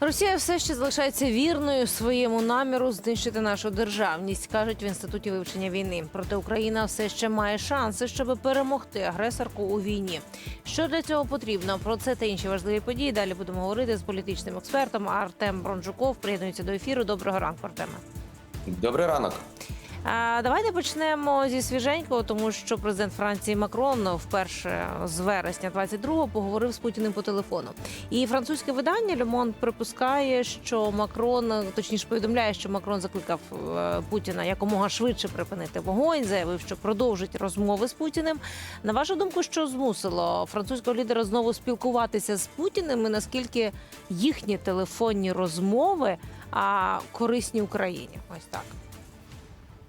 Росія все ще залишається вірною своєму наміру знищити нашу державність, кажуть в інституті вивчення війни. Проте Україна все ще має шанси, щоб перемогти агресорку у війні. Що для цього потрібно? Про це та інші важливі події. Далі будемо говорити з політичним експертом. Артем Бронжуков приєднується до ефіру. Доброго ранку, Артеме. Добрий ранок. Давайте почнемо зі свіженького, тому що президент Франції Макрон вперше з вересня 22-го поговорив з Путіним по телефону. І французьке видання Monde припускає, що Макрон, точніше повідомляє, що Макрон закликав е, Путіна якомога швидше припинити вогонь. Заявив, що продовжить розмови з Путіним. На вашу думку, що змусило французького лідера знову спілкуватися з Путіним? І наскільки їхні телефонні розмови а, корисні Україні? Ось так.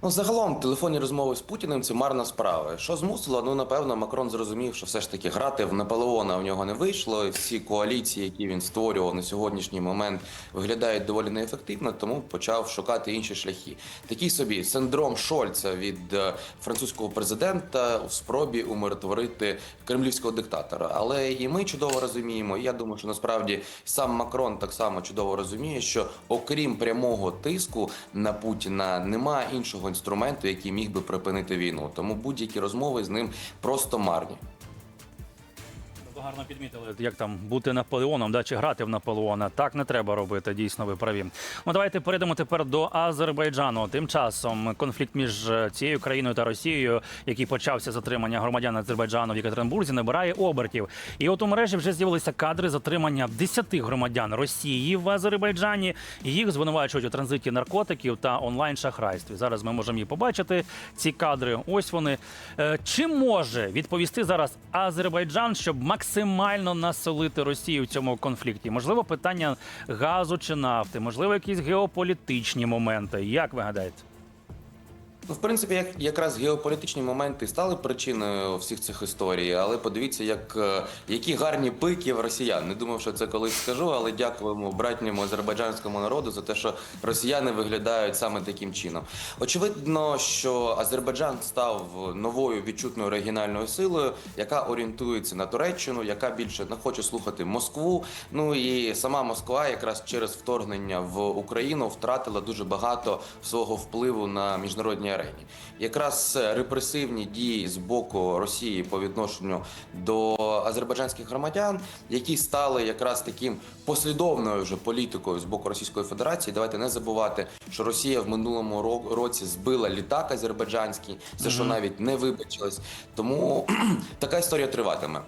Ну, загалом, телефонні розмови з Путіним це марна справа. Що змусило? Ну, напевно, Макрон зрозумів, що все ж таки грати в Наполеона в нього не вийшло. І всі коаліції, які він створював на сьогоднішній момент, виглядають доволі неефективно, тому почав шукати інші шляхи. Такий собі синдром Шольца від е, французького президента в спробі умиротворити кремлівського диктатора. Але і ми чудово розуміємо. і Я думаю, що насправді сам Макрон так само чудово розуміє, що окрім прямого тиску на Путіна немає іншого інструменту, який міг би припинити війну. Тому будь-які розмови з ним просто марні. Гарно підмітили, як там бути Наполеоном, да, чи грати в Наполеона. Так не треба робити, дійсно, ви праві. Ну давайте перейдемо тепер до Азербайджану. Тим часом конфлікт між е, цією країною та Росією, який почався затримання громадян Азербайджану в Єкатеринбурзі, набирає обертів. І от у мережі вже з'явилися кадри затримання 10 громадян Росії в Азербайджані. Їх звинувачують у транзиті наркотиків та онлайн шахрайстві. Зараз ми можемо їх побачити. Ці кадри. Ось вони. Е, Чи може відповісти зараз Азербайджан, щоб максимально насолити Росію в цьому конфлікті? Можливо, питання газу чи нафти, можливо, якісь геополітичні моменти. Як ви гадаєте? Ну, в принципі, як якраз геополітичні моменти стали причиною всіх цих історій. Але подивіться, як е, які гарні пики в росіян. Не думав, що це колись скажу, але дякуємо братньому азербайджанському народу за те, що росіяни виглядають саме таким чином. Очевидно, що Азербайджан став новою відчутною регіональною силою, яка орієнтується на Туреччину, яка більше не хоче слухати Москву. Ну і сама Москва, якраз через вторгнення в Україну, втратила дуже багато свого впливу на міжнародній арені. Якраз репресивні дії з боку Росії по відношенню до азербайджанських громадян, які стали якраз таким послідовною вже політикою з боку Російської Федерації. Давайте не забувати, що Росія в минулому ро- році збила літак азербайджанський, за що навіть не вибачилась. Тому така історія триватиме.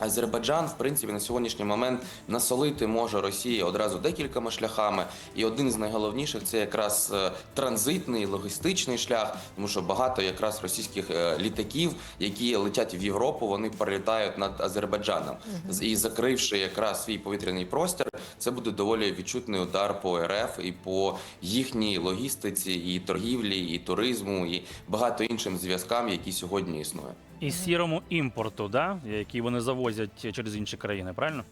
Азербайджан, в принципі, на сьогоднішній момент насолити може Росії одразу декількома шляхами, і один з найголовніших це якраз е, транзитний логістичний шлях, тому що багато якраз російських е, літаків, які летять в Європу, вони перелітають над Азербайджаном. І закривши якраз свій повітряний простір, це буде доволі відчутний удар по РФ і по їхній логістиці, і торгівлі, і туризму, і багато іншим зв'язкам, які сьогодні існують. І сірому імпорту, да? який вони завозять через інші країни, правильно?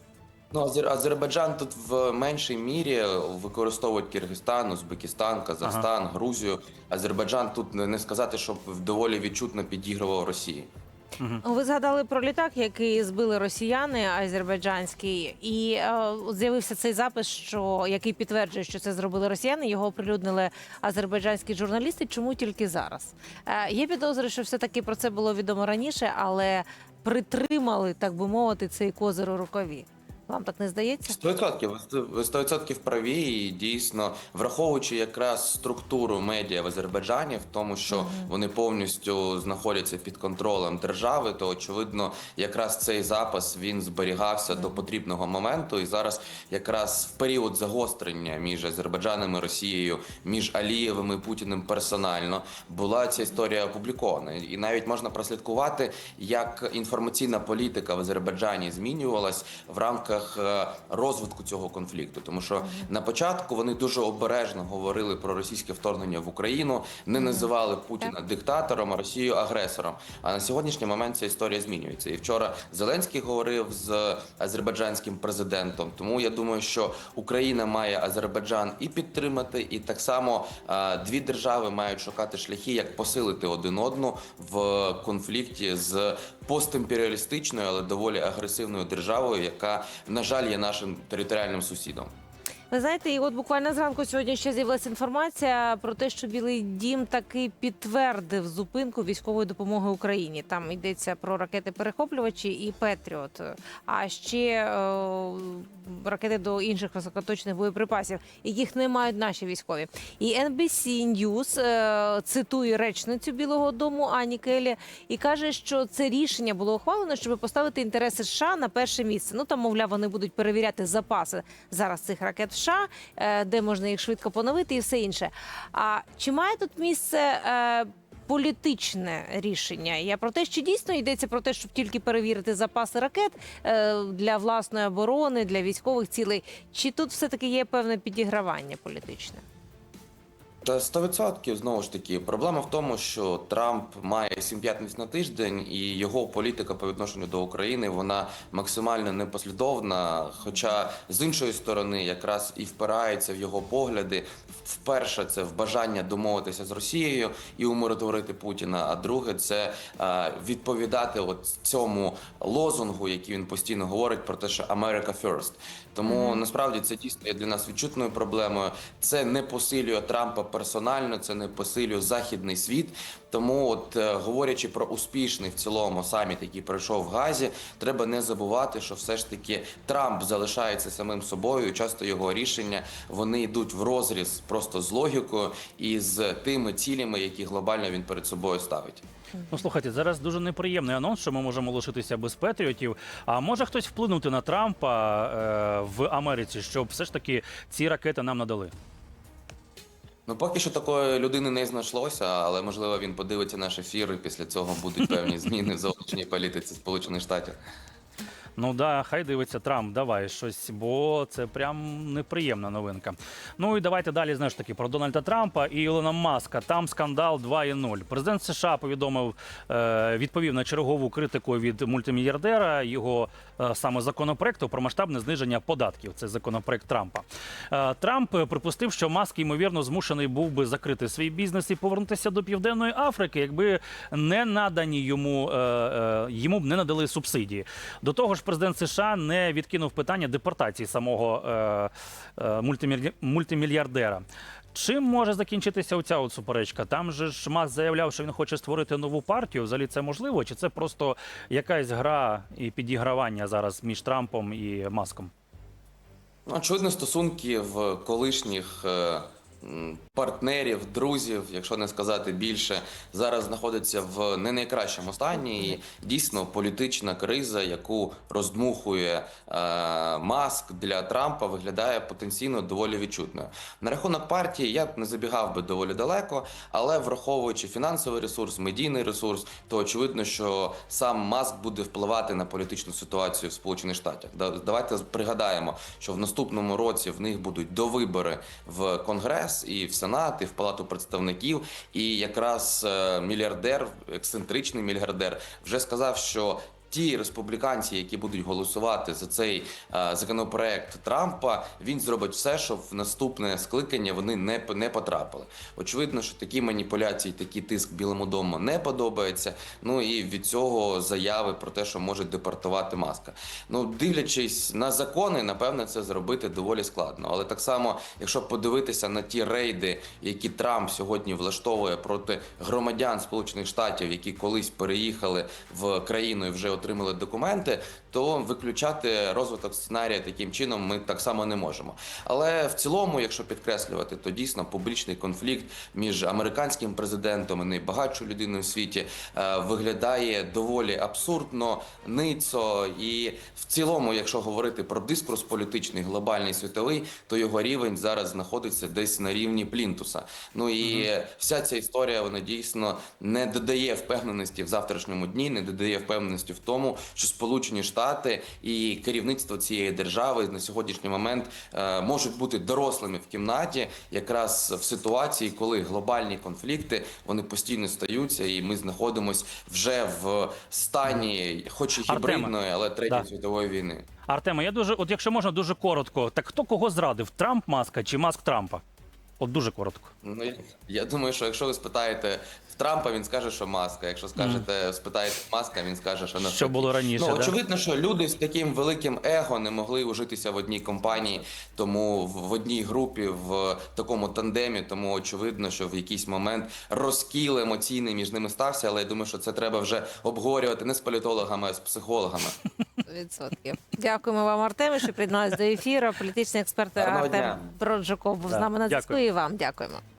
Ну, Азербайджан тут в меншій мірі використовують Киргизстан, Узбекистан, Казахстан, Грузію. Азербайджан тут не сказати, щоб доволі відчутно підігрував Росії. Ви згадали про літак, який збили росіяни азербайджанський, і е, з'явився цей запис, що який підтверджує, що це зробили росіяни. Його оприлюднили азербайджанські журналісти. Чому тільки зараз? Е, є підозри, що все таки про це було відомо раніше, але притримали, так би мовити, цей козир у рукаві. Вам так не здається? 100%. Ви 100% праві, і дійсно, враховуючи якраз структуру медіа в Азербайджані, в тому, що вони повністю знаходяться під контролем держави, то очевидно, якраз цей запис він зберігався до потрібного моменту. І зараз, якраз в період загострення між Азербайджаном і Росією, між Алієвим і Путіним персонально була ця історія опублікована. І навіть можна прослідкувати, як інформаційна політика в Азербайджані змінювалась в рамках е, розвитку цього конфлікту. Тому що на початку вони дуже обережно говорили про російське вторгнення в Україну, не називали Путіна диктатором, а Росію агресором. А на сьогоднішній момент ця історія змінюється. І вчора Зеленський говорив з азербайджанським президентом. Тому я думаю, що Україна має Азербайджан і підтримати, і так само е, дві держави мають шукати шляхи, як посилити один одну в конфлікті з постімперіалістичною, але доволі агресивною державою, яка на жаль є нашим територіальним сусідом. Ви знаєте, і от буквально зранку сьогодні ще з'явилася інформація про те, що Білий Дім таки підтвердив зупинку військової допомоги Україні. Там йдеться про ракети-перехоплювачі і Петріот, а ще е, ракети до інших високоточних боєприпасів, яких не мають наші військові. І NBC News е, цитує речницю Білого Дому Ані Келі і каже, що це рішення було ухвалено, щоб поставити інтереси США на перше місце. Ну там, мовляв, вони будуть перевіряти запаси зараз цих ракет США, е, де можна їх швидко поновити, і все інше. А чи має тут місце? е, Політичне рішення. Я про те, що дійсно йдеться про те, щоб тільки перевірити запаси ракет е, для власної оборони, для військових цілей. Чи тут все таки є певне підігравання політичне? Та 100% знову ж таки проблема в тому, що Трамп має 7 п'ятниць на тиждень, і його політика по відношенню до України вона максимально непослідовна. Хоча з іншої сторони, якраз і впирається в його погляди. Вперше це в бажання домовитися з Росією і умиротворити Путіна. А друге, це е, відповідати от цьому лозунгу, який він постійно говорить про те, що America first. Тому насправді це дійсно є для нас відчутною проблемою. Це не посилює Трампа персонально, це не посилює західний світ. Тому, от е, говорячи про успішний в цілому саміт, який пройшов в Газі, треба не забувати, що все ж таки Трамп залишається самим собою. Часто його рішення вони йдуть в розріз просто з логікою і з тими цілями, які глобально він перед собою ставить. Ну слухайте, зараз дуже неприємний анонс, що ми можемо лишитися без патріотів. А може хтось вплинути на Трампа е, в Америці, щоб все ж таки ці ракети нам надали? Ну, поки що такої людини не знайшлося, але можливо він подивиться наш ефір, і після цього будуть певні зміни в зовнішній політиці Сполучених Штатів. Ну да, хай дивиться Трамп, давай щось, бо це прям неприємна новинка. Ну і давайте далі знаєш таки про Дональда Трампа і Ілона Маска. Там скандал 2.0. Президент США повідомив, е, відповів на чергову критику від мультимільярдера його е, саме законопроекту про масштабне зниження податків. Це законопроект Трампа. Е, Трамп припустив, що Маск ймовірно змушений був би закрити свій бізнес і повернутися до Південної Африки, якби не надані йому йому б не надали субсидії. До того ж, президент США не відкинув питання депортації самого е, е, мультимілья- мультимільярдера. Чим може закінчитися оця от суперечка? Там же ж Маск заявляв, що він хоче створити нову партію. Взагалі це можливо? Чи це просто якась гра і підігравання зараз між Трампом і Маском? Ну, очевидно, стосунки в колишніх е, партнерів, друзів, якщо не сказати більше, зараз знаходяться в не найкращому стані. І дійсно політична криза, яку роздмухує е, маск для Трампа, виглядає потенційно доволі відчутною. На рахунок партії я б не забігав би доволі далеко, але враховуючи фінансовий ресурс, медійний ресурс, то очевидно, що сам маск буде впливати на політичну ситуацію в Сполучених Штатах. Давайте пригадаємо, що в наступному році в них будуть довибори в Конгрес і в Сенат, і в Палату представників. І якраз е, мільярдер, ексцентричний мільярдер, вже сказав, що. Ті республіканці, які будуть голосувати за цей е, законопроект Трампа, він зробить все, щоб в наступне скликання вони не, не потрапили. Очевидно, що такі маніпуляції, такий тиск Білому дому не подобається. Ну і від цього заяви про те, що можуть депортувати маска. Ну, дивлячись на закони, напевне, це зробити доволі складно. Але так само, якщо подивитися на ті рейди, які Трамп сьогодні влаштовує проти громадян Сполучених Штатів, які колись переїхали в країну і вже отримали документи, то виключати розвиток сценарія таким чином ми так само не можемо. Але в цілому, якщо підкреслювати, то дійсно публічний конфлікт між американським президентом і найбагатшою людиною в світі е, виглядає доволі абсурдно, ницо. І в цілому, якщо говорити про дискурс політичний, глобальний світовий, то його рівень зараз знаходиться десь на рівні плінтуса. Ну і вся ця історія вона дійсно не додає впевненості в завтрашньому дні, не додає впевненості в тому, що Сполучені Штати і керівництво цієї держави на сьогоднішній момент е, можуть бути дорослими в кімнаті, якраз в ситуації, коли глобальні конфлікти вони постійно стаються, і ми знаходимося вже в стані, хоч і гібридної, але третьої Да. світової війни. Артеме, я дуже, от якщо можна, дуже коротко. Так хто кого зрадив? Трамп Маска чи Маск Трампа? От дуже коротко. Ну я, я думаю, що якщо ви спитаєте Трампа, він скаже, що маска. Якщо скажете, спитаєте маска, він скаже, що навпаки. Що було раніше, Ну да? очевидно, що люди з таким великим его не могли ужитися в одній компанії, тому в одній групі, в такому тандемі. Тому очевидно, що в якийсь момент розкіл емоційний між ними стався. Але я думаю, що це треба вже обговорювати не з політологами, а з психологами. Відсотків. Дякуємо вам, Артеме, що приєдналися до ефіру. Політичний експерт Гарного Артем дня. Був з нами на зв'язку. І вам дякуємо.